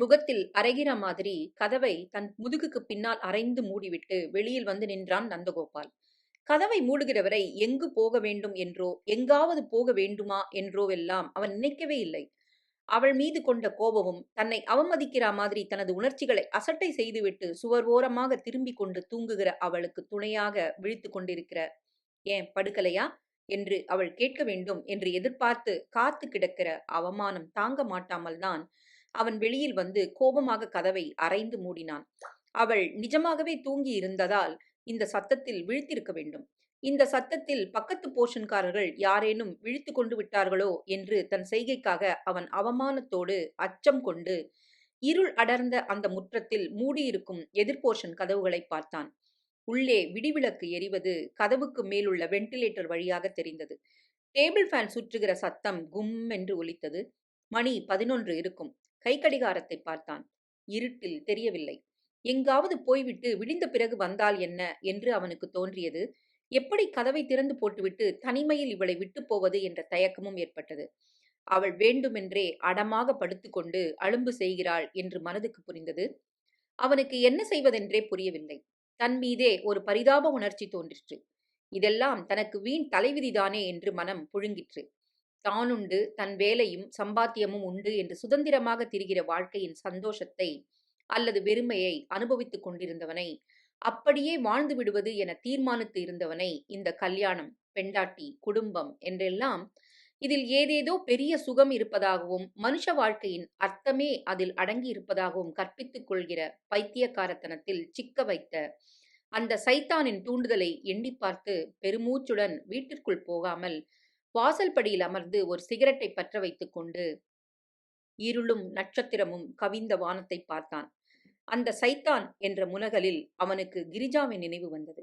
முகத்தில் அரைகிற மாதிரி கதவை தன் முதுகுக்கு பின்னால் அரைந்து மூடிவிட்டு வெளியில் வந்து நின்றான் நந்தகோபால். கதவை மூடுகிறவரை எங்கு போக வேண்டும் என்றோ எங்காவது போக வேண்டுமா என்றோவெல்லாம் அவன் நினைக்கவே இல்லை. அவள் மீது கொண்ட கோபமும் தன்னை அவமதிக்கிற மாதிரி தனது உணர்ச்சிகளை அசட்டை செய்துவிட்டு சுவர் ஓரமாக திரும்பி கொண்டு தூங்குகிற அவளுக்கு துணையாக விழித்து கொண்டிருக்கிற ஏன் படுக்கலையா? என்று அவள் கேட்க வேண்டும் என்று எதிர்பார்த்து காத்து கிடக்கிற அவமானம் தாங்க மாட்டாமல் தான் அவன் வெளியில் வந்து கோபமாக கதவை அரைந்து மூடினான். அவள் நிஜமாகவே தூங்கி இருந்ததால் இந்த சத்தத்தில் விழித்திருக்க வேண்டும். இந்த சத்தத்தில் பக்கத்து போஷன்காரர்கள் யாரேனும் விழித்து கொண்டு விட்டார்களோ என்று தன் செய்கைக்காக அவன் அவமானத்தோடு அச்சம் கொண்டு இருள் அடர்ந்த அந்த முற்றத்தில் மூடியிருக்கும் எதிர்போஷன் கதவுகளை பார்த்தான். உள்ளே விடிவிளக்கு எரிவது கதவுக்கு மேலுள்ள வென்டிலேட்டர் வழியாக தெரிந்தது. டேபிள் ஃபேன் சுற்றுகிற சத்தம் கும் என்று ஒலித்தது. மணி பதினொன்று இருக்கும். கை கடிகாரத்தை பார்த்தான். இருட்டில் தெரியவில்லை. எங்காவது போய்விட்டு விடிந்த பிறகு வந்தால் என்ன? என்று அவனுக்கு தோன்றியது. எப்படி கதவை திறந்து போட்டுவிட்டு தனிமையில் இவளை விட்டு போவது என்ற தயக்கமும் ஏற்பட்டது. அவள் வேண்டுமென்றே அடமாக படுத்துக்கொண்டு அழும்பு செய்கிறாள் என்று மனதுக்கு புரிந்தது. அவனுக்கு என்ன செய்வதென்றே புரியவில்லை. தன் மீதே ஒரு பரிதாப உணர்ச்சி தோன்றிற்று. இதெல்லாம் தனக்கு வீண் தலைவிதிதானே என்று மனம் புழுங்கிற்று. தானுண்டு தன் வேலையும் சம்பாத்தியமும் உண்டு என்று சுதந்திரமாக திரிகிற வாழ்க்கையின் சந்தோஷத்தை அல்லது வெறுமையை அனுபவித்துக் கொண்டிருந்தவனை அப்படியே வாழ்ந்து விடுவது என தீர்மானித்து இருந்தவனை இந்த கல்யாணம் பெண்டாட்டி குடும்பம் என்றெல்லாம் இதில் ஏதேதோ பெரிய சுகம் இருப்பதாகவும் மனுஷ வாழ்க்கையின் அர்த்தமே அதில் அடங்கி இருப்பதாகவும் கற்பித்துக் கொள்கிற பைத்தியக்காரத்தனத்தில் சிக்க வைத்த அந்த சைத்தானின் தூண்டுதலை எண்ணி பார்த்து பெருமூச்சுடன் வீட்டிற்குள் போகாமல் வாசல்படியில் அமர்ந்து ஒரு சிகரெட்டை பற்ற வைத்துக் கொண்டு இருளும் நட்சத்திரமும் கவிந்த வானத்தை பார்த்தான். அந்த சைத்தான் என்ற முனகலில் அவனுக்கு கிரிஜாவின் நினைவு வந்தது.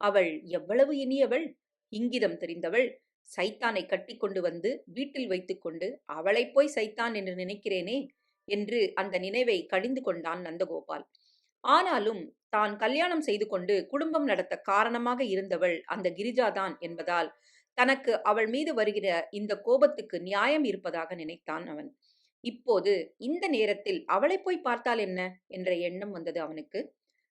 அவள் எவ்வளவு இனியவள் இங்கிதம் தெரிந்தவள் சைத்தானை கட்டி கொண்டு வந்து வீட்டில் வைத்துக்கொண்டு அவளை போய் சைத்தான் என்று நினைக்கிறேனே என்று அந்த நினைவை கடிந்து கொண்டான் நந்தகோபால். ஆனாலும் தான் கல்யாணம் செய்து கொண்டு குடும்பம் நடத்த காரணமாக இருந்தவள் அந்த கிரிஜாதான் என்பதால் தனக்கு அவள் மீது வருகிற இந்த கோபத்துக்கு நியாயம் இருப்பதாக நினைத்தான் அவன். இப்போது இந்த நேரத்தில் அவளை போய் பார்த்தால் என்ன? என்ற எண்ணம் வந்தது அவனுக்கு.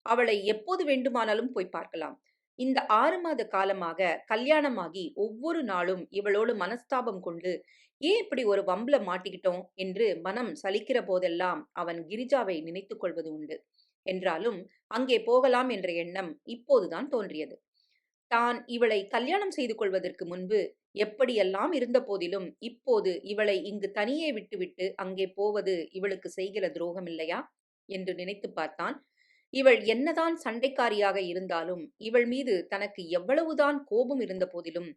அவளை எப்போது வேண்டுமானாலும் போய் பார்க்கலாம். இந்த ஆறு மாத காலமாக கல்யாணமாகி ஒவ்வொரு நாளும் இவளோடு மனஸ்தாபம் கொண்டு ஏன் இப்படி ஒரு வம்பல மாட்டிக்கிட்டோம்? என்று மனம் சலிக்கிற போதெல்லாம் அவன் கிரிஜாவை நினைத்துக் கொள்வது உண்டு. என்றாலும் அங்கே போகலாம் என்ற எண்ணம் இப்போதுதான் தோன்றியது. தான் இவளை கல்யாணம் செய்து கொள்வதற்கு முன்பு எப்படியெல்லாம் இருந்த போதிலும் இப்போது இவளை இங்கு தனியே விட்டுவிட்டு அங்கே போவது இவளுக்கு செய்கிற துரோகம் இல்லையா? என்று நினைத்து பார்த்தான். இவள் என்னதான் சண்டைக்காரியாக இருந்தாலும் இவள் மீது தனக்கு எவ்வளவுதான் கோபம் இருந்த போதிலும்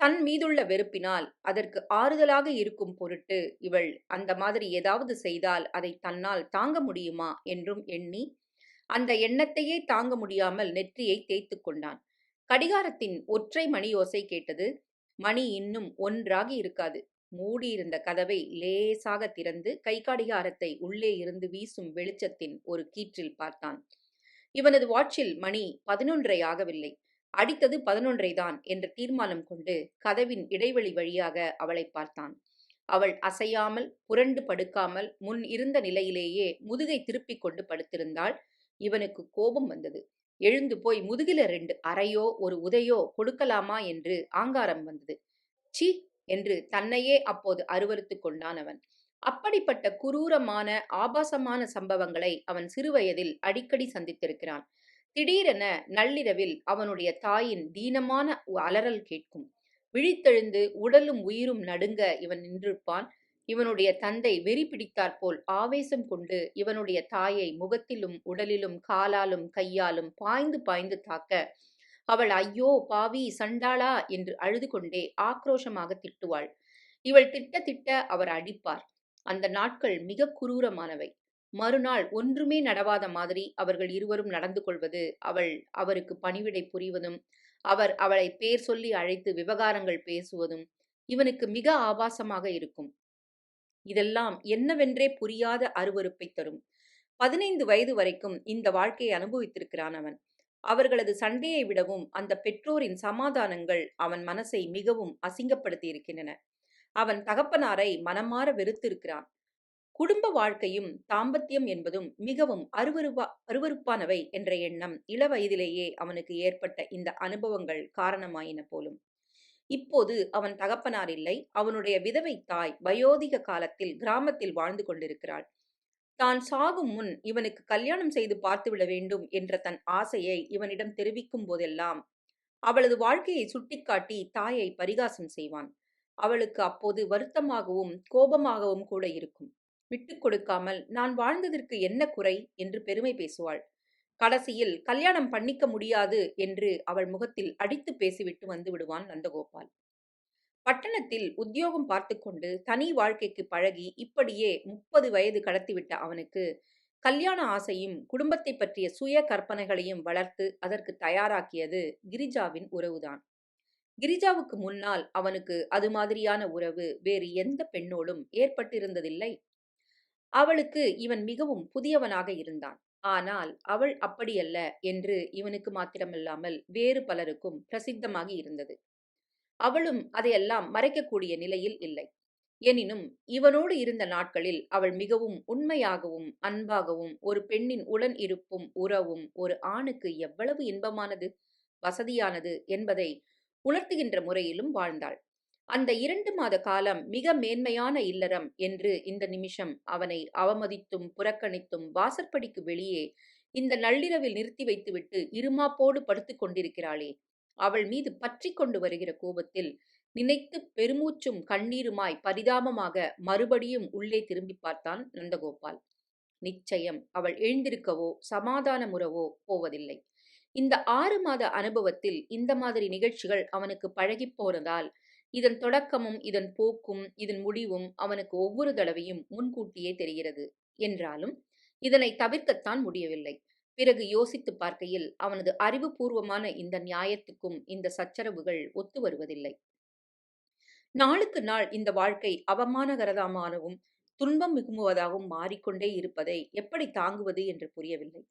தன் மீதுள்ள வெறுப்பினால் அதற்கு ஆறுதலாக இருக்கும் பொருட்டு இவள் அந்த மாதிரி ஏதாவது செய்தால் அதை தன்னால் தாங்க முடியுமா? என்றும் எண்ணி அந்த எண்ணத்தையே தாங்க முடியாமல் நெற்றியை தேய்த்து கொண்டான். கடிகாரத்தின் ஒற்றை மணி ஓசை கேட்டது. மணி இன்னும் ஒன்றாகி இருக்காது. மூடியிருந்த கதவை லேசாக திறந்து கை கடிகாரத்தை உள்ளே இருந்து வீசும் வெளிச்சத்தின் ஒரு கீற்றில் பார்த்தான். இவனது வாட்சில் மணி பதினொன்றை ஆகவில்லை. அடித்தது பதினொன்றை தான் என்ற தீர்மானம் கொண்டு கதவின் இடைவெளி வழியாக அவளை பார்த்தான். அவள் அசையாமல் புரண்டு படுக்காமல் முன் இருந்த நிலையிலேயே முதுகை திருப்பிக் கொண்டு படுத்திருந்தாள். இவனுக்கு கோபம் வந்தது. எழுந்து போய் முதுகில ரெண்டு அறையோ ஒரு உதையோ கொடுக்கலாமா என்று ஆங்காரம் வந்தது. சி என்று தன்னையே அப்போது அருவறுத்து கொண்டான் அவன். அப்படிப்பட்ட குரூரமான ஆபாசமான சம்பவங்களை அவன் சிறுவயதில் அடிக்கடி சந்தித்திருக்கிறான். திடீரென நள்ளிரவில் அவனுடைய தாயின் தீனமான அலறல் கேட்கும். விழித்தெழுந்து உடலும் உயிரும் நடுங்க இவன் நின்றிருப்பான். இவனுடைய தந்தை வெறி பிடித்தாற்போல் ஆவேசம் கொண்டு இவனுடைய தாயை முகத்திலும் உடலிலும் காலாலும் கையாலும் பாய்ந்து பாய்ந்து தாக்க அவள் ஐயோ பாவி சண்டாளா என்று அழுது கொண்டே ஆக்ரோஷமாக திட்டுவாள். இவள் திட்ட திட்ட அவர் அடிப்பார். அந்த நாட்கள் மிக குரூரமானவை. மறுநாள் ஒன்றுமே நடவாத மாதிரி அவர்கள் இருவரும் நடந்து கொள்வது அவள் அவருக்கு பணிவிடை புரிவதும் அவர் அவளை பேர் சொல்லி அழைத்து விவகாரங்கள் பேசுவதும் இவனுக்கு மிக ஆபாசமாக இருக்கும். இதெல்லாம் என்னவென்றே புரியாத அருவருப்பை தரும். பதினைந்து வயது வரைக்கும் இந்த வாழ்க்கையை அனுபவித்திருக்கிறான் அவன். அவர்களது சண்டையை விடவும் அந்த பெற்றோரின் சமாதானங்கள் அவன் மனசை மிகவும் அசிங்கப்படுத்தி இருக்கின்றன. அவன் தகப்பனாரை மனமாற வெறுத்திருக்கிறான். குடும்ப வாழ்க்கையும் தாம்பத்தியம் என்பதும் மிகவும் அருவருவா அருவருப்பானவை என்ற எண்ணம் இளவயதிலேயே அவனுக்கு ஏற்பட்ட இந்த அனுபவங்கள் காரணமாயின போலும். இப்போது அவன் தகப்பனார் இல்லை. அவனுடைய விதவை தாய் வயோதிக காலத்தில் கிராமத்தில் வாழ்ந்து கொண்டிருக்கிறாள். தான் சாகும் முன் இவனுக்கு கல்யாணம் செய்து பார்த்துவிட வேண்டும் என்ற தன் ஆசையை இவனிடம் தெரிவிக்கும் போதெல்லாம் அவளது வாழ்க்கையை சுட்டிக்காட்டி தாயை பரிகாசம் செய்வான். அவளுக்கு அப்போது வருத்தமாகவும் கோபமாகவும் கூட இருக்கும். விட்டுக் கொடுக்காமல் நான் வாழ்ந்ததற்கு என்ன குறை? என்று பெருமை பேசுவாள். கடைசியில் கல்யாணம் பண்ணிக்க முடியாது என்று அவள் முகத்தில் அடித்து பேசிவிட்டு வந்து விடுவான் நந்தகோபால். பட்டணத்தில் உத்தியோகம் பார்த்து கொண்டு தனி வாழ்க்கைக்கு பழகி இப்படியே முப்பது வயது கடத்திவிட்ட அவனுக்கு கல்யாண ஆசையும் குடும்பத்தை பற்றிய சுய கற்பனைகளையும் வளர்த்து அதற்கு தயாராக்கியது கிரிஜாவின் உறவுதான். கிரிஜாவுக்கு முன்னால் அவனுக்கு அது மாதிரியான உறவு வேறு எந்த பெண்ணோடும் ஏற்பட்டிருந்ததில்லை. அவளுக்கு இவன் மிகவும் புதியவனாக இருந்தான். ஆனால் அவள் அப்படியல்ல என்று இவனுக்கு மாத்திரமில்லாமல் வேறு பலருக்கும் பிரசித்தமாகி இருந்தது. அவளும் அதையெல்லாம் மறைக்கக்கூடிய நிலையில் இல்லை. எனினும் இவனோடு இருந்த நாட்களில் அவள் மிகவும் உண்மையாகவும் அன்பாகவும் ஒரு பெண்ணின் உடன் இருப்பும் உறவும் ஒரு ஆணுக்கு எவ்வளவு இன்பமானது வசதியானது என்பதை உணர்த்துகின்ற முறையிலும் வாழ்ந்தாள். அந்த இரண்டு மாத காலம் மிக மேன்மையான இல்லறம் என்று இந்த நிமிஷம் அவனை அவமதித்தும் புறக்கணித்தும் வாசற்படிக்கு வெளியே இந்த நள்ளிரவில் நிறுத்தி வைத்துவிட்டு இருமாப்போடு படுத்துக் கொண்டிருக்கிறாளே. அவள் மீது பற்றி கொண்டு வருகிற கோபத்தில் நினைத்து பெருமூச்சும் கண்ணீருமாய் பரிதாபமாக மறுபடியும் உள்ளே திரும்பி பார்த்தான் நந்தகோபால். நிச்சயம் அவள் எழுந்திருக்கவோ சமாதானமுறவோ போவதில்லை. இந்த ஆறு மாத அனுபவத்தில் இந்த மாதிரி நிகழ்ச்சிகள் அவனுக்கு பழகிப் போனதால் இதன் தொடக்கமும் இதன் போக்கும் இதன் முடிவும் அவனுக்கு ஒவ்வொரு தடவையும் முன்கூட்டியே தெரிகிறது. என்றாலும் இதனை தவிர்க்கத்தான் முடியவில்லை. பிறகு யோசித்து பார்க்கையில் அவனது அறிவுபூர்வமான இந்த நியாயத்துக்கும் இந்த சச்சரவுகள் ஒத்து வருவதில்லை. நாளுக்கு நாள் இந்த வாழ்க்கை அவமானகரதமானவும் துன்பம் மிகுமுவதாகவும் மாறிக்கொண்டே இருப்பதை எப்படி தாங்குவது என்று புரியவில்லை.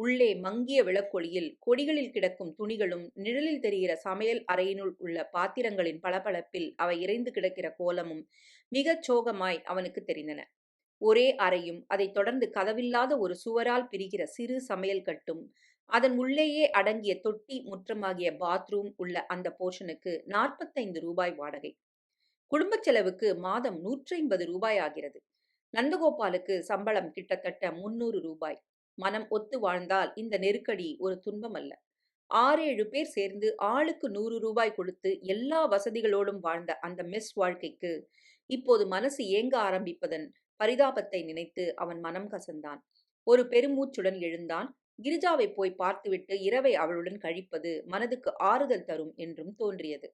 உள்ளே மங்கிய விளக்கொளியில் கொடிகளில் கிடக்கும் துணிகளும் நிழலில் தெரிகிற சமையல் அறையினுள் உள்ள பாத்திரங்களின் பளபளப்பில் அவை இறைந்து கிடக்கிற கோலமும் மிகச் சோகமாய் அவனுக்கு தெரிந்தன. ஒரே அறையும் அதைத் தொடர்ந்து கதவில்லாத ஒரு சுவரால் பிரிகிற சிறு சமையல் கட்டும் அதன் உள்ளேயே அடங்கிய தொட்டி முற்றமாகிய பாத்ரூம் உள்ள அந்த போர்ஷனுக்கு நாற்பத்தைந்து ரூபாய் வாடகை. குடும்பச் செலவுக்கு மாதம் நூற்றி ஐம்பது ரூபாய் ஆகிறது. நந்தகோபாலுக்கு சம்பளம் கிட்டத்தட்ட முன்னூறு ரூபாய். மனம் ஒத்து வாழ்ந்தால் இந்த நெருக்கடி ஒரு துன்பம் அல்ல ஆறு ஏழு பேர் சேர்ந்து ஆளுக்கு நூறு ரூபாய் கொடுத்து எல்லா வசதிகளோடும் வாழ்ந்த அந்த மெஸ் வாழ்க்கைக்கு இப்போது மனசு ஏங்க ஆரம்பிப்பதன் பரிதாபத்தை நினைத்து அவன் மனம் கசந்தான். ஒரு பெருமூச்சுடன் எழுந்தான். கிரிஜாவை போய் பார்த்துவிட்டு இரவை அவளுடன் கழிப்பது மனதுக்கு ஆறுதல் தரும் என்றும் தோன்றியது.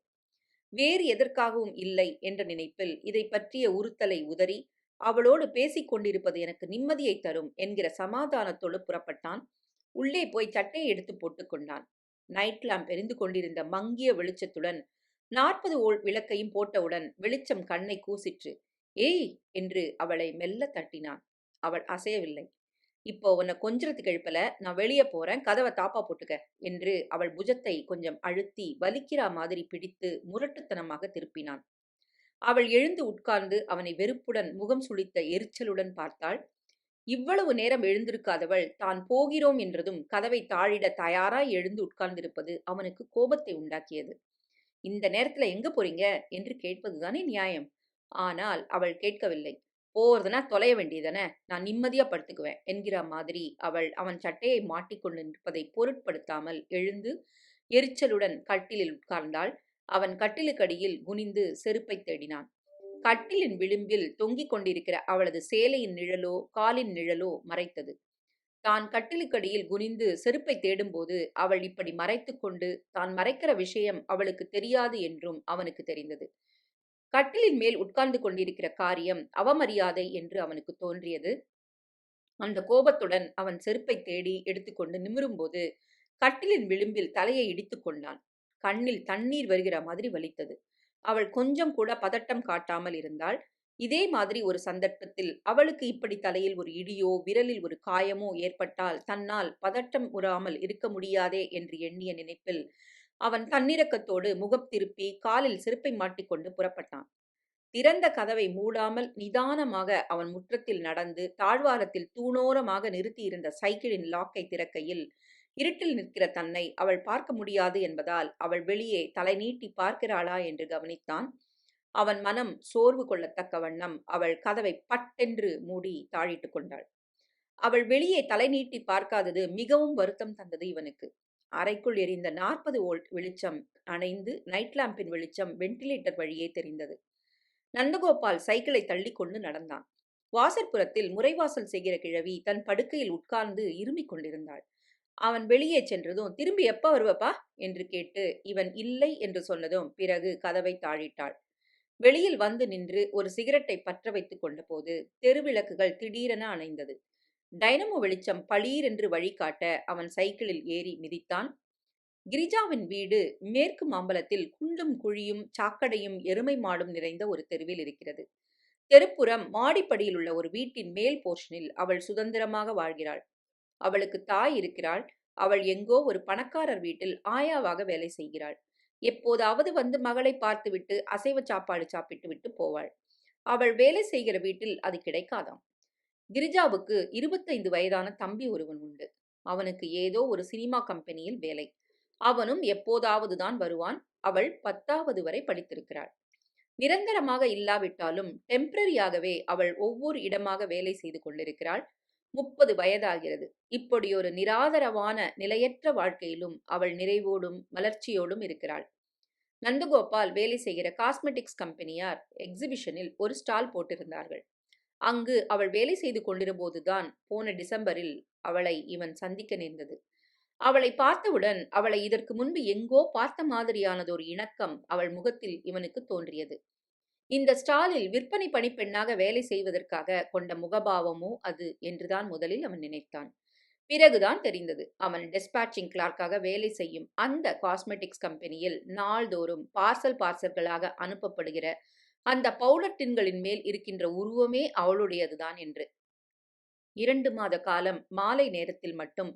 வேறு எதற்காகவும் இல்லை என்ற நினைப்பில் இதை பற்றிய உறுத்தலை உதறி அவளோடு பேசிக் கொண்டிருப்பது எனக்கு நிம்மதியை தரும் என்கிற சமாதானத்தோடு புறப்பட்டான். உள்ளே போய் சட்டையை எடுத்து போட்டுக்கொண்டான் நைட் லேம்ப் எரிந்து கொண்டிருந்த மங்கிய வெளிச்சத்துடன் நாற்பது ஓல் விளக்கையும் போட்டவுடன் வெளிச்சம் கண்ணை கூசிற்று. ஏய்! என்று அவளை மெல்ல தட்டினான். அவள் அசையவில்லை. இப்போ உன்னை கொஞ்சத்துக்கு எழுப்பல. நான் வெளியே போறேன். கதவை தாப்பா போட்டுக்க என்று அவள் புஜத்தை கொஞ்சம் அழுத்தி வலிக்கிறா மாதிரி பிடித்து முரட்டுத்தனமாக திருப்பினான். அவள் எழுந்து உட்கார்ந்து அவனை வெறுப்புடன் முகம் சுளித்த எரிச்சலுடன் பார்த்தாள். இவ்வளவு நேரம் எழுந்திருக்காதவள் தான் போகிறோம் என்றதும் கதவை தாழிட தயாராய் எழுந்து உட்கார்ந்திருப்பது அவனுக்கு கோபத்தை உண்டாக்கியது. இந்த நேரத்துல எங்க போறீங்க? என்று கேட்பதுதானே நியாயம். ஆனால் அவள் கேட்கவில்லை. போறதுனா தொலைய வேண்டியதானே? நான் நிம்மதியா படுத்துக்குவேன் என்கிற மாதிரி அவள் அவன் சட்டையை மாட்டிக்கொண்டு நிற்பதை பொருட்படுத்தாமல் எழுந்து எரிச்சலுடன் கட்டிலில் உட்கார்ந்தாள். அவன் கட்டிலுக்கடியில் குனிந்து செருப்பை தேடினான். கட்டிலின் விளிம்பில் தொங்கிக் கொண்டிருக்கிற அவளது சேலையின் நிழலோ காலின் நிழலோ மறைத்தது. தான் கட்டிலுக்கடியில் குனிந்து செருப்பை தேடும்போது அவள் இப்படி மறைத்து கொண்டு தான் மறைக்கிற விஷயம் அவளுக்கு தெரியாது என்றும் அவனுக்கு தெரிந்தது. கட்டிலின் மேல் உட்கார்ந்து கொண்டிருக்கிற காரியம் அவமரியாதை என்று அவனுக்கு தோன்றியது. அந்த கோபத்துடன் அவன் செருப்பை தேடி எடுத்துக்கொண்டு நிமிரும்போது கட்டிலின் விளிம்பில் தலையை இடித்து கொண்டான். கண்ணில் தண்ணீர் வருகிற மாதிரி வலித்தது. அவள் கொஞ்சம் கூட பதட்டம் காட்டாமல் இருந்தாள். இதே மாதிரி ஒரு சந்தர்ப்பத்தில் அவளுக்கு இப்படி தலையில் ஒரு இடியோ விரலில் ஒரு காயமோ ஏற்பட்டால் தன்னால் பதட்டம் உறாமல் இருக்க முடியாதே என்று எண்ணிய நினைப்பில் அவன் தன்னிறக்கத்தோடு முகம் திருப்பி காலில் செருப்பை மாட்டிக்கொண்டு புறப்பட்டான். திறந்த கதவை மூடாமல் நிதானமாக அவன் முற்றத்தில் நடந்து தாழ்வாரத்தில் தூணோரமாக நிறுத்தியிருந்த சைக்கிளின் லாக்கை திறக்கையில் இருட்டில் நிற்கிற தன்னை அவள் பார்க்க முடியாது என்பதால் அவள் வெளியே தலை நீட்டி பார்க்கிறாளா என்று கவனித்தான். அவன் மனம் சோர்வு கொள்ளத்தக்க வண்ணம் அவள் கதவை பட்டென்று மூடி தாழிட்டு கொண்டாள். அவள் வெளியே தலை நீட்டி பார்க்காதது மிகவும் வருத்தம் தந்தது இவனுக்கு. அறைக்குள் எரிந்த நாற்பது வோல்ட் வெளிச்சம் அணைந்து நைட் லாம்பின் வெளிச்சம் வென்டிலேட்டர் வழியே தெரிந்தது. நந்தகோபால் சைக்கிளை தள்ளி கொண்டு நடந்தான். வாசற்புறத்தில் முறைவாசல் செய்கிற கிழவி தன் படுக்கையில் உட்கார்ந்து இருமிக் கொண்டிருந்தாள். அவன் வெளியே சென்றதும் திரும்பி எப்ப வருவப்பா? என்று கேட்டு இவன் இல்லை என்று சொன்னதும் பிறகு கதவை தாழிட்டாள். வெளியில் வந்து நின்று ஒரு சிகரெட்டை பற்ற வைத்துக் கொண்டபோது தெருவிளக்குகள் திடீரென அணைந்தது. டைனமோ வெளிச்சம் பளீரென்று வழிகாட்ட அவன் சைக்கிளில் ஏறி மிதித்தான். கிரிஜாவின் வீடு மேற்கு மாம்பலத்தில் குண்டும் குழியும் சாக்கடையும் எருமை மாடும் நிறைந்த ஒரு தெருவில் இருக்கிறது. தெருப்புறம் மாடிப்படியில் உள்ள ஒரு வீட்டின் மேல் போர்ஷனில் அவள் சுதந்திரமாக வாழ்கிறாள். அவளுக்கு தாய் இருக்கிறாள். அவள் எங்கோ ஒரு பணக்காரர் வீட்டில் ஆயாவாக வேலை செய்கிறாள். எப்போதாவது வந்து மகளை பார்த்துவிட்டு அசைவ சாப்பாடு சாப்பிட்டு விட்டு போவாள். அவள் வேலை செய்கிற வீட்டில் அது கிடைக்காதாம். கிரிஜாவுக்கு இருபத்தைந்து வயதான தம்பி ஒருவன் உண்டு. அவனுக்கு ஏதோ ஒரு சினிமா கம்பெனியில் வேலை. அவனும் எப்போதாவது தான் வருவான். அவள் பத்தாவது வரை படித்திருக்கிறாள். நிரந்தரமாக இல்லாவிட்டாலும் டெம்பரரியாகவே அவள் ஒவ்வொரு இடமாக வேலை செய்து கொண்டிருக்கிறாள். முப்பது வயதாகிறது. இப்படியொரு நிராதரவான நிலையற்ற வாழ்க்கையிலும் அவள் நிறைவோடும் மலர்ச்சியோடும் இருக்கிறாள். நந்தகோபால் வேலை செய்கிற காஸ்மெட்டிக்ஸ் கம்பெனியார் எக்ஸிபிஷனில் ஒரு ஸ்டால் போட்டிருந்தார்கள். அங்கு அவள் வேலை செய்து கொண்டிருந்தபோதுதான் போன டிசம்பரில் அவளை இவன் சந்திக்க நேர்ந்தது. அவளை பார்த்தவுடன் அவளை இதற்கு முன்பு எங்கோ பார்த்த மாதிரியானதொரு இணக்கம் அவள் முகத்தில் இவனுக்கு தோன்றியது. இந்த ஸ்டாலில் விற்பனை பணிப்பெண்ணாக வேலை செய்வதற்காக கொண்ட முகபாவமோ அது என்றுதான் முதலில் அவன் நினைத்தான். பிறகுதான் தெரிந்தது. அவன் டெஸ்பாச்சிங் கிளார்க்காக வேலை செய்யும் அந்த காஸ்மெட்டிக்ஸ் கம்பெனியில் நாள்தோறும் பார்சல் பார்சல்களாக அனுப்பப்படுகிற அந்த பவுடர் டின்களின் மேல் இருக்கின்ற உருவமே அவளுடையதுதான் என்று. இரண்டு மாத காலம் மாலை நேரத்தில் மட்டும்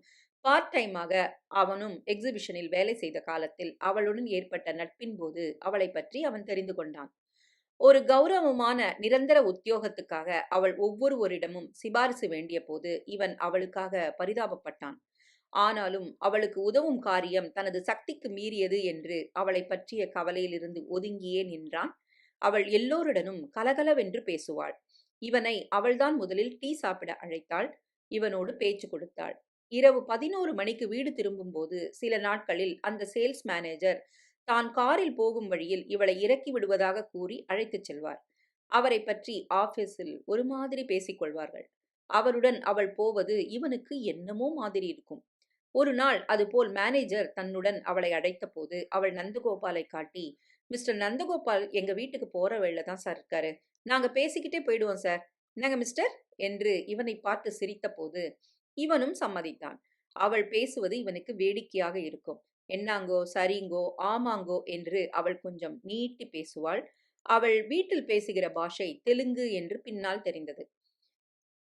பார்ட் டைமாக அவனும் எக்ஸிபிஷனில் வேலை செய்த காலத்தில் அவளுடன் ஏற்பட்ட நட்பின் போது அவளை பற்றி அவன் தெரிந்து கொண்டான். ஒரு கௌரவமான நிரந்தர உத்தியோகத்துக்காக அவள் ஒவ்வொருவரிடமும் சிபாரிசு வேண்டிய போது இவன் அவளுக்காக பரிதாபப்பட்டான். ஆனாலும் அவளுக்கு உதவும் காரியம் தனது சக்திக்கு மீறியது என்று அவளை பற்றிய கவலையிலிருந்து ஒதுங்கியே நின்றான். அவள் எல்லோருடனும் கலகலவென்று பேசுவாள். இவனை அவள்தான் முதலில் டீ சாப்பிட அழைத்தாள். இவனோடு பேச்சு கொடுத்தாள். இரவு பதினோரு மணிக்கு வீடு திரும்பும்போது சில நாட்களில் அந்த சேல்ஸ் மேனேஜர் தான் காரில் போகும் வழியில் இவளை இறக்கி விடுவதாக கூறி அழைத்துச் செல்வார். அவரை பற்றி ஆபீஸில் ஒரு மாதிரி பேசிக்கொள்வார்கள் அவருடன் அவள் போவது இவனுக்கு என்னமோ மாதிரி இருக்கும். ஒரு நாள் அதுபோல் மேனேஜர் தன்னுடன் அவளை அடைத்த போது அவள் நந்தகோபாலை காட்டி மிஸ்டர் நந்தகோபால் எங்க வீட்டுக்கு போற வேலை தான் சார் இருக்காரு. நாங்க பேசிக்கிட்டே போயிடுவோம் சார். என்னங்க மிஸ்டர்? என்று இவனை பார்த்து சிரித்த போது இவனும் சம்மதித்தான். அவள் பேசுவது இவனுக்கு வேடிக்கையாக இருக்கும். என்னாங்கோ சரிங்கோ ஆமாங்கோ என்று அவள் கொஞ்சம் நீட்டி பேசுவாள். அவள் வீட்டில் பேசுகிற பாஷை தெலுங்கு என்று பின்னால் தெரிந்தது.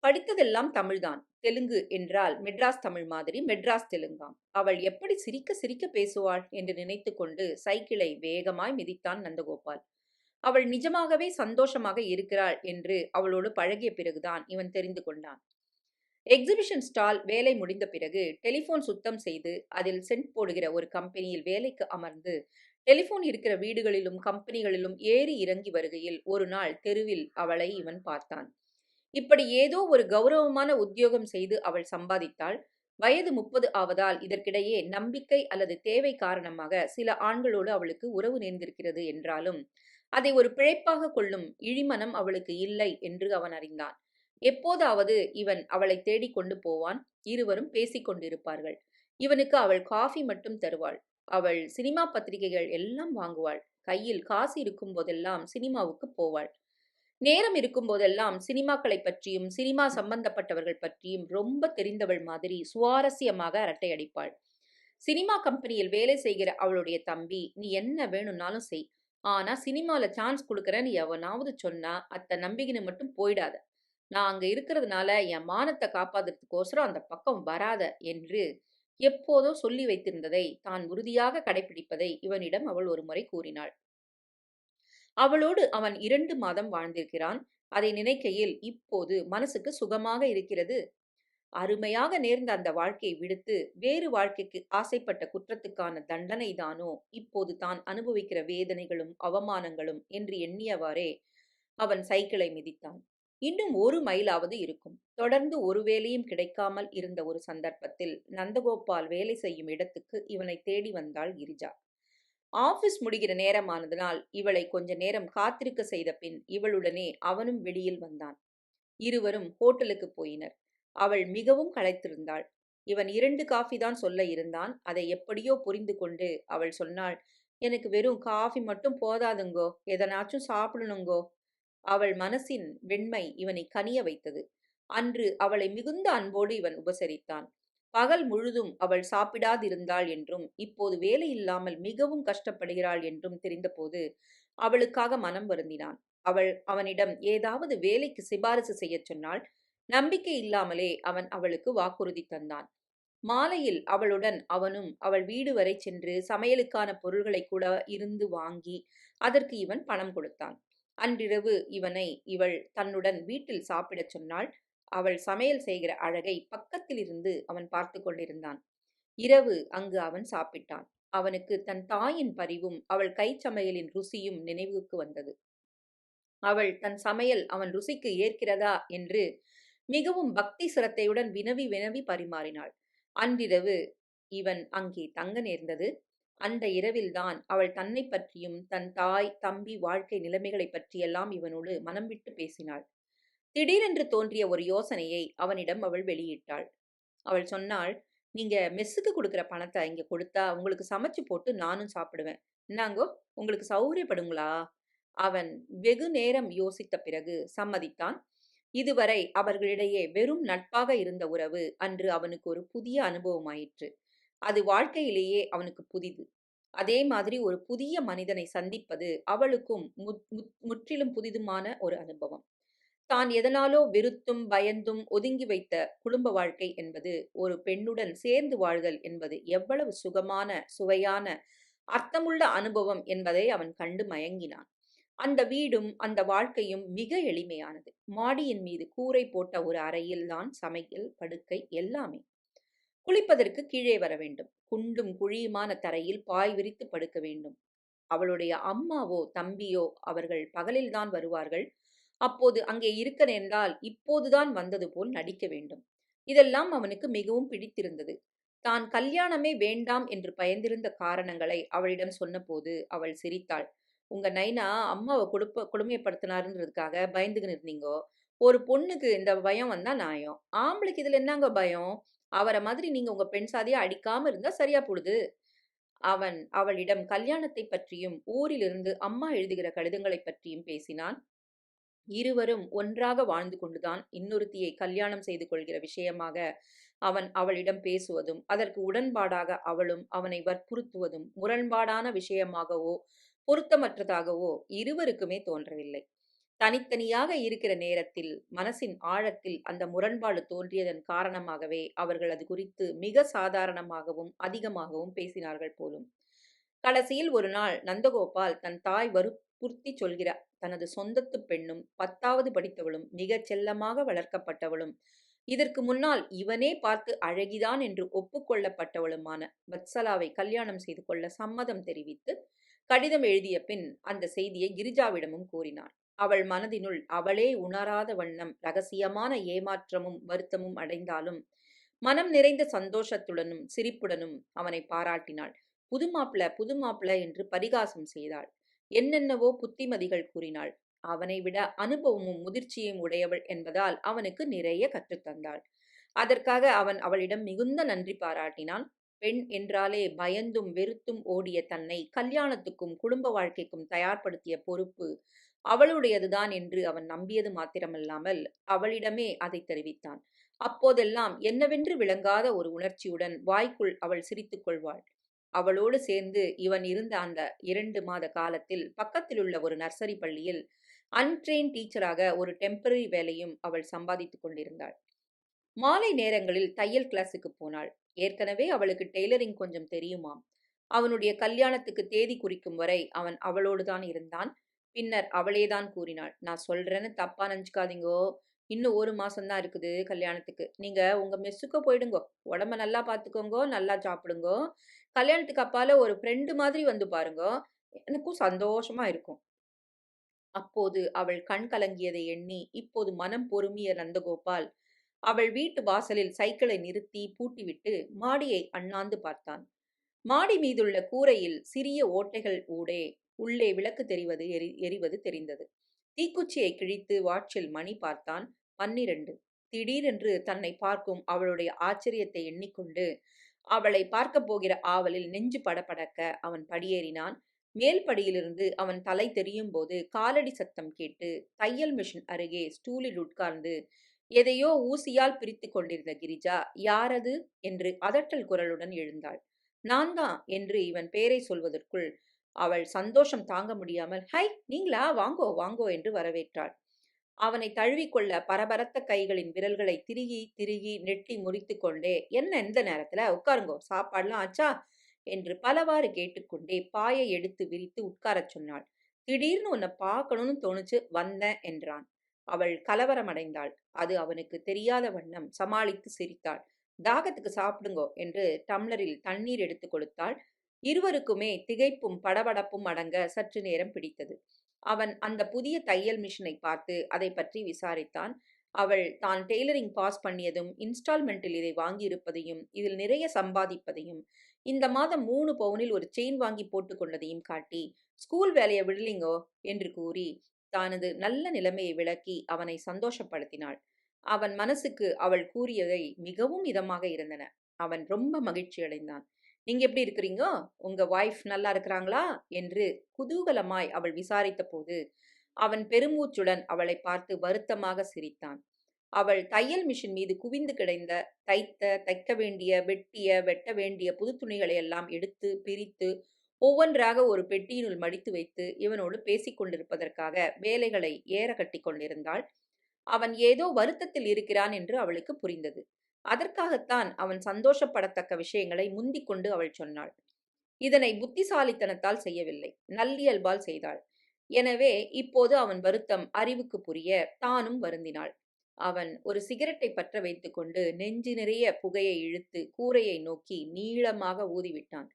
படித்ததெல்லாம் தமிழ்தான். தெலுங்கு என்றால் மெட்ராஸ் தமிழ் மாதிரி மெட்ராஸ் தெலுங்காம். அவள் எப்படி சிரிக்க சிரிக்க பேசுவாள் என்று நினைத்து கொண்டு சைக்கிளை வேகமாய் மிதித்தான் நந்தகோபால். அவள் நிஜமாகவே சந்தோஷமாக இருக்கிறாள் என்று அவளோடு பழகிய பிறகுதான் இவன் தெரிந்து கொண்டான். எக்ஸிபிஷன் ஸ்டால் வேலை முடிந்த பிறகு டெலிஃபோன் சுத்தம் செய்து அதில் சென்ட் போடுகிற ஒரு கம்பெனியில் வேலைக்கு அமர்ந்து டெலிஃபோன் இருக்கிற வீடுகளிலும் கம்பெனிகளிலும் ஏறி இறங்கி வருகையில் ஒரு நாள் தெருவில் அவளை இவன் பார்த்தான். இப்படி ஏதோ ஒரு கௌரவமான உத்தியோகம் செய்து அவள் சம்பாதித்தாள். வயது முப்பது ஆவதால் இதற்கிடையே நம்பிக்கை அல்லது தேவை காரணமாக சில ஆண்களோடு அவளுக்கு உறவு நேர்ந்திருக்கிறது என்றாலும் அதை ஒரு பிழைப்பாக கொள்ளும் இழிமனம் அவளுக்கு இல்லை என்று அவன் அறிந்தான். எப்போதாவது இவன் அவளை தேடிக் கொண்டு போவான்? இருவரும் பேசிக்கொண்டிருப்பார்கள் இவனுக்கு அவள் காஃபி மட்டும் தருவாள். அவள் சினிமா பத்திரிகைகள் எல்லாம் வாங்குவாள். கையில் காசு இருக்கும் போதெல்லாம் சினிமாவுக்கு போவாள். நேரம் இருக்கும் போதெல்லாம் சினிமாக்களை பற்றியும் சினிமா சம்பந்தப்பட்டவர்கள் பற்றியும் ரொம்ப தெரிந்தவள் மாதிரி சுவாரஸ்யமாக அரட்டை அடிப்பாள். சினிமா கம்பெனியில் வேலை செய்கிற அவளுடைய தம்பி நீ என்ன வேணும்னாலும் செய். ஆனா சினிமால சான்ஸ் கொடுக்கறேன்னு எவனாவது சொன்னா அத்தை நம்பிக்கின்னு மட்டும் போயிடாத. நான் அங்க இருக்கிறதுனால என் மானத்தை காப்பாத்துறதுக்கோசரம் அந்த பக்கம் வராத என்று எப்போதோ சொல்லி வைத்திருந்ததை தான் உறுதியாக கடைபிடிப்பதை இவனிடம் அவள் ஒரு முறை கூறினாள். அவளோடு அவன் இரண்டு மாதம் வாழ்ந்திருக்கிறான். அதை நினைக்கையில் இப்போது மனசுக்கு சுகமாக இருக்கிறது. அருமையாக நேர்ந்த அந்த வாழ்க்கையை விடுத்து வேறு வாழ்க்கைக்கு ஆசைப்பட்ட குற்றத்துக்கான தண்டனை தானோ இப்போது தான் அனுபவிக்கிற வேதனைகளும் அவமானங்களும் என்று எண்ணியவாறே அவன் சைக்கிளை மிதித்தான். இன்னும் ஒரு மைலாவது இருக்கும். தொடர்ந்து ஒரு வேலையும் கிடைக்காமல் இருந்த ஒரு சந்தர்ப்பத்தில் நந்தகோபால் வேலை செய்யும் இடத்துக்கு இவனை தேடி வந்தாள் கிரிஜா. ஆபீஸ் முடிகிற நேரமானதனால் இவளை கொஞ்ச நேரம் காத்திருக்க செய்த பின் இவளுடனே அவனும் வெளியில் வந்தான். இருவரும் ஹோட்டலுக்கு போயினர். அவள் மிகவும் களைத்திருந்தாள். இவன் இரண்டு காஃபி தான் சொல்ல இருந்தான். அதை எப்படியோ புரிந்து கொண்டு அவள் சொன்னாள் எனக்கு வெறும் காஃபி மட்டும் போதாதுங்கோ. எதனாச்சும் சாப்பிடணுங்கோ. அவள் மனசின் வெண்மை இவனை கனிய வைத்தது. அன்று அவளை மிகுந்த அன்போடு இவன் உபசரித்தான். பகல் முழுதும் அவள் சாப்பிடாதிருந்தாள் என்றும் இப்போது வேலை இல்லாமல் மிகவும் கஷ்டப்படுகிறாள் என்றும் தெரிந்தபோது அவளுக்காக மனம் வருந்தினான். அவள் அவனிடம் ஏதாவது வேலைக்கு சிபாரிசு செய்யச் சொன்னாள் நம்பிக்கை இல்லாமலே அவன் அவளுக்கு வாக்குறுதி தந்தான். மாலையில் அவளுடன் அவனும் அவள் வீடு வரை சென்று சமையலுக்கான பொருள்களை கூட இருந்து வாங்கி அதற்கு இவன் பணம் கொடுத்தான். அன்றிரவு இவனை இவள் தன்னுடன் வீட்டில் சாப்பிடச் சொன்னாள். அவள் சமையல் செய்கிற அழகை பக்கத்தில் இருந்து அவன் பார்த்து கொண்டிருந்தான். இரவு அங்கு அவன் சாப்பிட்டான். அவனுக்கு தன் தாயின் பரிவும் அவள் கை சமையலின் ருசியும் நினைவுக்கு வந்தது. அவள் தன் சமையல் அவன் ருசிக்கு ஏற்கிறதா என்று மிகவும் பக்தி சிரத்தையுடன் வினவி வினவி பரிமாறினாள். அன்றிரவு இவன் அங்கே தங்க நேர்ந்தது. அந்த இரவில்தான் அவள் தன்னை பற்றியும் தன் தாய் தம்பி வாழ்க்கை நிலைமைகளை பற்றியெல்லாம் இவனோடு மனம் விட்டு பேசினாள். திடீரென்று தோன்றிய ஒரு யோசனையை அவனிடம் அவள் வெளியிட்டாள். அவள் சொன்னாள் நீங்க மெஸ்ஸுக்கு கொடுக்குற பணத்தை இங்க கொடுத்தா உங்களுக்கு சமைச்சு போட்டு நானும் சாப்பிடுவேன். என்னங்கோ உங்களுக்கு சௌகரியப்படுங்களா? அவன் வெகு நேரம் யோசித்த பிறகு சம்மதித்தான். இதுவரை அவர்களிடையே வெறும் நட்பாக இருந்த உறவு அன்று அவனுக்கு ஒரு புதிய அனுபவமாயிற்று. அது வாழ்க்கையிலேயே அவனுக்கு புதிது. அதே மாதிரி ஒரு புதிய மனிதனை சந்திப்பது அவளுக்கும் முற்றிலும் புதிதுமான ஒரு அனுபவம். தான் எதனாலோ வெறுத்தும் பயந்தும் ஒதுங்கி வைத்த குடும்ப வாழ்க்கை என்பது ஒரு பெண்ணுடன் சேர்ந்து வாழ்தல் என்பது எவ்வளவு சுகமான சுவையான அர்த்தமுள்ள அனுபவம் என்பதை அவன் கண்டு மயங்கினான். அந்த வீடும் அந்த வாழ்க்கையும் மிக எளிமையானது. மாடியின் மீது கூரை போட்ட ஒரு அறையில் தான் சமையல் படுக்கை எல்லாமே. குளிப்பதற்கு கீழே வர வேண்டும். குண்டும் குழியுமான தரையில் பாய் விரித்து படுக்க வேண்டும். அவளுடைய அம்மாவோ தம்பியோ அவர்கள் பகலில்தான் வருவார்கள். அப்போது அங்கே இருக்க நேர்ந்தால் இப்போதுதான் வந்தது போல் நடிக்க வேண்டும். இதெல்லாம் அவனுக்கு மிகவும் பிடித்திருந்தது. தான் கல்யாணமே வேண்டாம் என்று பயந்திருந்த காரணங்களை அவளிடம் சொன்னபோது அவள் சிரித்தாள். உங்க நைனா அம்மாவை கொடுப்ப கொடுமைப்படுத்தினாருன்றதுக்காக பயந்துகின்னு இருந்தீங்கோ. ஒரு பொண்ணுக்கு இந்த பயம் வந்தா நியாயம் ஆம்பளைக்கு இதுல என்னங்க பயம்? அவரை மாதிரி நீங்க உங்க பெண் சாதியை அடிக்காம இருந்தா சரியா போடுது. அவன் அவளிடம் கல்யாணத்தை பற்றியும் ஊரிலிருந்து அம்மா எழுதுகிற கடிதங்களை பற்றியும் பேசினான். இருவரும் ஒன்றாக வாழ்ந்து கொண்டுதான் இன்னொருத்தியை கல்யாணம் செய்து கொள்கிற விஷயமாக அவன் அவளிடம் பேசுவதும் அதற்கு உடன்பாடாக அவளும் அவனை வற்புறுத்துவதும் முரண்பாடான விஷயமாகவோ பொருத்தமற்றதாகவோ இருவருக்குமே தோன்றவில்லை. தனித்தனியாக இருக்கிற நேரத்தில் மனசின் ஆழத்தில் அந்த முரண்பாடு தோன்றியதன் காரணமாகவே அவர்கள் அது குறித்து மிக சாதாரணமாகவும் அதிகமாகவும் பேசினார்கள் போலும். கடைசியில் ஒரு நாள் நந்தகோபால் தன் தாய் வற்புறுத்தி சொல்கிற தனது சொந்தத்து பெண்ணும் பத்தாவது படித்தவளும் மிகச் செல்லமாக வளர்க்கப்பட்டவளும் இதற்கு முன்னால் இவனே பார்த்து அழகிதான் என்று ஒப்புக்கொள்ளப்பட்டவளுமான வத்சலாவை கல்யாணம் செய்து கொள்ள சம்மதம் தெரிவித்து கடிதம் எழுதிய பின் அந்த செய்தியை கிரிஜாவிடமும் கூறினாள் அவள் மனதினுள் அவளே உணராத வண்ணம் ரகசியமான ஏமாற்றமும் வருத்தமும் அடைந்தாலும் மனம் நிறைந்த சந்தோஷத்துடனும் சிரிப்புடனும் அவனை பாராட்டினாள். புது மாப்பிள புது மாப்பிள என்று பரிகாசம் செய்தாள். என்னென்னவோ புத்திமதிகள் கூறினாள். அவனை விட அனுபவமும் முதிர்ச்சியும் உடையவள் என்பதால் அவனுக்கு நிறைய கற்றுத்தந்தாள் அதற்காக அவன் அவளிடம் மிகுந்த நன்றி பாராட்டினான். பெண் என்றாலே பயந்தும் வெறுத்தும் ஓடிய தன்னை கல்யாணத்துக்கும் குடும்ப வாழ்க்கைக்கும் தயார்படுத்திய பொறுப்பு அவளுடையதுதான் என்று அவன் நம்பியது மாத்திரமல்லாமல் அவளிடமே அதை தெரிவித்தான். அப்போதெல்லாம் என்னவென்று விளங்காத ஒரு உணர்ச்சியுடன் வாய்க்குள் அவள் சிரித்துக் கொள்வாள். அவளோடு சேர்ந்து இவன் இருந்த அந்த இரண்டு மாத காலத்தில் பக்கத்திலுள்ள ஒரு நர்சரி பள்ளியில் அன்ட்ரெயின் டீச்சராக ஒரு டெம்பரரி வேலையும் அவள் சம்பாதித்துக் கொண்டிருந்தாள். மாலை நேரங்களில் தையல் கிளாஸுக்கு போனாள். ஏற்கனவே அவளுக்கு டெய்லரிங் கொஞ்சம் தெரியுமாம். அவனுடைய கல்யாணத்துக்கு தேதி குறிக்கும் வரை அவன் அவளோடுதான் இருந்தான். பின்னர் அவளேதான் கூறினாள். நான் சொல்றேன்னு தப்பா நினச்சிக்காதீங்கோ. இன்னும் ஒரு மாசம்தான் இருக்குது கல்யாணத்துக்கு. நீங்க உங்க மெஸ்ஸுக்கு போயிடுங்கோ. உடம்ப நல்லா பாத்துக்கோங்கோ. நல்லா சாப்பிடுங்கோ. கல்யாணத்துக்கு அப்பால ஒரு ஃப்ரெண்டு மாதிரி வந்து பாருங்கோ. எனக்கும் சந்தோஷமா இருக்கும். அப்போது அவள் கண் கலங்கியதை எண்ணி இப்போது மனம் பொறுமிய நந்தகோபால் அவள் வீட்டு வாசலில் சைக்கிளை நிறுத்தி பூட்டிவிட்டு மாடியை அண்ணாந்து பார்த்தான். மாடி மீதுள்ள கூரையில் சிறிய ஓட்டைகள் ஊடே உள்ளே விளக்கு தெரிவது எரி எரிவது தெரிந்தது. தீக்குச்சியை கிழித்து வாட்சில் மணி பார்த்தான் பன்னிரண்டு. திடீரென்று தன்னை பார்க்கும் அவளுடைய ஆச்சரியத்தை எண்ணிக்கொண்டு அவளை பார்க்கப் போகிற ஆவலில் நெஞ்சு படபடக்க அவன் படியேறினான். மேல் படியிலிருந்து அவன் தலை தெரியும் போது காலடி சத்தம் கேட்டு தையல் மிஷின் அருகே ஸ்டூலில் உட்கார்ந்து எதையோ ஊசியால் பிரித்து கொண்டிருந்த கிரிஜா யாரது? என்று அதட்டல் குரலுடன் எழுந்தாள். நான் தான் என்று இவன் பெயரை சொல்வதற்குள் அவள் சந்தோஷம் தாங்க முடியாமல் ஹை நீங்களா? வாங்கோ வாங்கோ என்று வரவேற்றாள். அவனை தழுவிக்கொள்ள பரபரத்த கைகளின் விரல்களை திருகி திருகி நெட்டி முறித்து கொண்டே என்ன எந்த நேரத்துல? உட்காருங்கோ சாப்பாடுலாம் ஆச்சா? என்று பலவாறு கேட்டுக்கொண்டே பாயை எடுத்து விரித்து உட்காரச் சொன்னாள். திடீர்னு உன்னை பார்க்கணும்னு தோணுச்சு வந்தேன் என்றான். அவள் கலவரமடைந்தாள். அது அவனுக்கு தெரியாத வண்ணம் சமாளித்து சிரித்தாள். தாகத்துக்கு சாப்பிடுங்கோ என்று டம்ளரில் தண்ணீர் எடுத்து கொடுத்தாள். இருவருக்குமே திகைப்பும் படபடப்பும் அடங்க சற்று நேரம் பிடித்தது. அவன் அந்த புதிய தையல் மிஷினை பார்த்து அதை பற்றி விசாரித்தான். அவள் தான் டெய்லரிங் பாஸ் பண்ணியதும் இன்ஸ்டால்மெண்ட்டில் இதை வாங்கியிருப்பதையும் இதில் நிறைய சம்பாதிப்பதையும் இந்த மாதம் மூணு பவுனில் ஒரு செயின் வாங்கி போட்டுக்கொண்டதையும் காட்டி ஸ்கூல் வேலையை விடலிங்கோ? என்று கூறி தானது நல்ல நிலைமையை விளக்கி அவனை சந்தோஷப்படுத்தினாள். அவன் மனசுக்கு அவள் கூறியதை மிகவும் இதமாக இருந்தன. அவன் ரொம்ப மகிழ்ச்சி அடைந்தான் நீங்க எப்படி இருக்கிறீங்க? உங்க ஒய்ஃப் நல்லா இருக்கிறாங்களா? என்று குதூகலமாய் அவள் விசாரித்த போது அவன் பெருமூச்சுடன் அவளை பார்த்து வருத்தமாக சிரித்தான். அவள் தையல் மிஷின் மீது குவிந்து கிடந்த தைத்த தைக்க வேண்டிய வெட்டிய வெட்ட வேண்டிய புது துணிகளை எல்லாம் எடுத்து பிரித்து ஒவ்வொன்றாக ஒரு பெட்டியினுள் மடித்து வைத்து இவனோடு பேசிக்கொண்டிருப்பதற்காக வேலைகளை ஏற கட்டி கொண்டிருந்தாள். அவன் ஏதோ வருத்தத்தில் இருக்கிறான் என்று அவளுக்கு புரிந்தது. அதற்காகத்தான் அவன் சந்தோஷப்படத்தக்க விஷயங்களை முந்திக் கொண்டு அவள் சொன்னாள். இதனை புத்திசாலித்தனத்தால் செய்யவில்லை. நல்லியல்பால் செய்தாள். எனவே இப்போது அவன் வருத்தம் அறிவுக்கு புரிய தானும் வருந்தினாள். அவன் ஒரு சிகரெட்டை பற்ற வைத்துக்கொண்டு நெஞ்சு நிறைய புகையை இழுத்து கூரையை நோக்கி நீளமாக ஊதிவிட்டான்.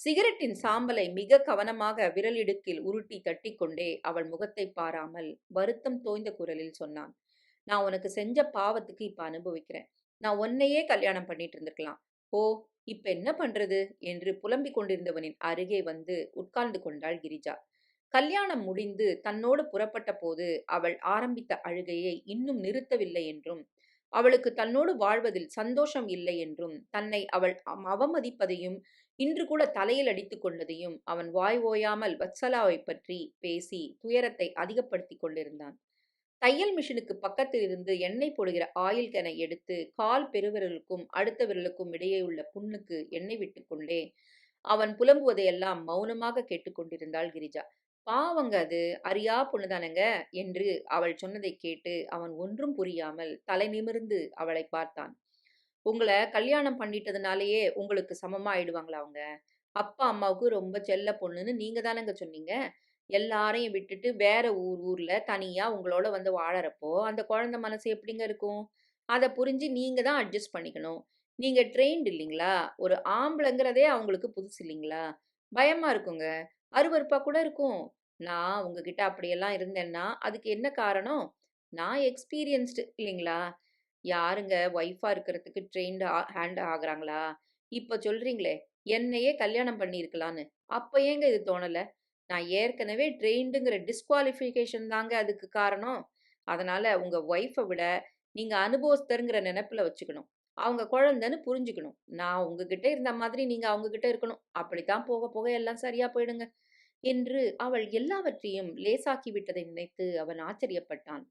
சிகரெட்டின் சாம்பலை மிக கவனமாக விரலிடுக்கில் உருட்டி தட்டிக்கொண்டே அவள் முகத்தை பாராமல் வருத்தம் தோய்ந்த குரலில் சொன்னான். நான் உனக்கு செஞ்ச பாவத்துக்கு இப்ப அனுபவிக்கிறேன். நான் உன்னையே கல்யாணம் பண்ணிட்டு இருந்திருக்கலாம். ஓ இப்ப என்ன பண்றது? என்று புலம்பிக் கொண்டிருந்தவனின் அருகே வந்து உட்கார்ந்து கொண்டாள் கிரிஜா. கல்யாணம் முடிந்து தன்னோடு புறப்பட்ட போது அவள் ஆரம்பித்த அழுகையை இன்னும் நிறுத்தவில்லை என்றும் அவளுக்கு தன்னோடு வாழ்வதில் சந்தோஷம் இல்லை என்றும் தன்னை அவள் அவமதிப்பதையும் இன்று கூட தலையில் அடித்துக் கொண்டதையும் அவன் வாய் ஓயாமல் வத்சலாவை பற்றி பேசி துயரத்தை அதிகப்படுத்தி கொண்டிருந்தான். தையல் மிஷினுக்கு பக்கத்தில் இருந்து எண்ணெய் போடுகிற ஆயில் கெனை எடுத்து கால் பெருவிரலுக்கும் அடுத்த விரலுக்கும் இடையே உள்ள புண்ணுக்கு எண்ணெய் விட்டுக்கொண்டே அவன் புலம்புவதையெல்லாம் மௌனமாக கேட்டுக்கொண்டிருந்தாள் கிரிஜா. பாவங்க அது அறியா பொண்ணுதானங்க என்று அவள் சொன்னதை கேட்டு அவன் ஒன்றும் புரியாமல் தலை நிமிர்ந்து அவளை பார்த்தான். உங்களை கல்யாணம் பண்ணிட்டதுனாலேயே உங்களுக்கு சமமா ஆயிடுவாங்களா அவங்க? அப்பா அம்மாவுக்கு ரொம்ப செல்ல பொண்ணுன்னு நீங்க தானங்க சொன்னீங்க? எல்லாரையும் விட்டுட்டு வேற ஊர் ஊர்ல தனியா உங்களோட வந்து வாழறப்போ அந்த குழந்தை மனசு எப்படிங்க இருக்கும்? அதை புரிஞ்சு நீங்க தான் அட்ஜஸ்ட் பண்ணிக்கணும். நீங்க ட்ரெயின்டு இல்லைங்களா? ஒரு ஆம்பளைங்கிறதே அவங்களுக்கு புதுசு இல்லைங்களா? பயமா இருக்குங்க. அருவருப்பா கூட இருக்கும். நான் உங்ககிட்ட அப்படியெல்லாம் இருந்தேன்னா அதுக்கு என்ன காரணம்? நான் எக்ஸ்பீரியன்ஸ்டு இல்லைங்களா? யாருங்க ஒய்ஃபா இருக்கிறதுக்கு ட்ரெயின்டு ஹேண்ட் ஆகுறாங்களா? இப்போ சொல்றீங்களே என்னையே கல்யாணம் பண்ணியிருக்கலான்னு அப்போ ஏங்க இது தோணலை? நான் ஏற்கனவே ட்ரெயின்டுங்கிற டிஸ்குவாலிஃபிகேஷன் தாங்க அதுக்கு காரணம். அதனால உங்க ஒய்ஃபை விட நீங்க அனுபவஸ்தருங்கிற நினைப்புல வச்சுக்கணும். அவங்க குழந்தைன்னு புரிஞ்சுக்கணும். நான் உங்ககிட்ட இருந்த மாதிரி நீங்க அவங்க கிட்ட இருக்கணும். அப்படித்தான் போக போக எல்லாம் சரியா போயிடுங்க. என்று அவள் எல்லாவற்றையும் லேசாக்கி விட்டதை நினைத்து அவன் ஆச்சரியப்பட்டான்.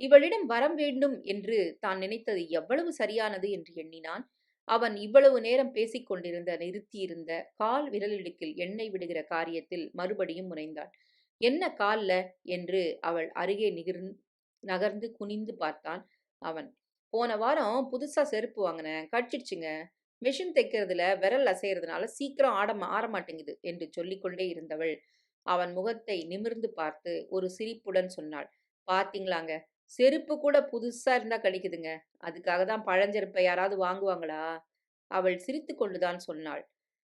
இவளிடம் வரம் வேண்டும் என்று தான் நினைத்தது எவ்வளவு சரியானது? என்று எண்ணினான். அவன் இவ்வளவு நேரம் பேசிக் கொண்டிருந்த நிறுத்தியிருந்த கால் விரலிடுக்கில் எண்ணெய் விடுகிற காரியத்தில் மறுபடியும் முனைந்தாள் என்ன கால்ல? என்று அவள் அருகே நிகர் நகர்ந்து குனிந்து பார்த்தான் அவன். போன வாரம் புதுசா செருப்பு வாங்கினேன். கடிச்சிடுச்சுங்க. மிஷின் தைக்கிறதுல விரல் அசைகிறதுனால சீக்கிரம் ஆட ஆரமாட்டேங்குது என்று சொல்லிக்கொண்டே இருந்தவள். அவன் முகத்தை நிமிர்ந்து பார்த்து ஒரு சிரிப்புடன் சொன்னாள். பாத்தீங்களாங்க? செருப்பு கூட புதுசா இருந்தா கிடைக்குதுங்க. அதுக்காக தான் பழஞ்செருப்பை யாராவது வாங்குவாங்களா? அவள் சிரித்து கொண்டுதான் சொன்னாள்.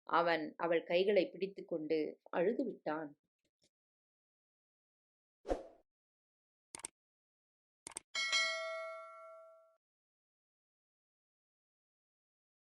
அவன் அவள் கைகளை பிடித்து கொண்டு அழுது விட்டான்.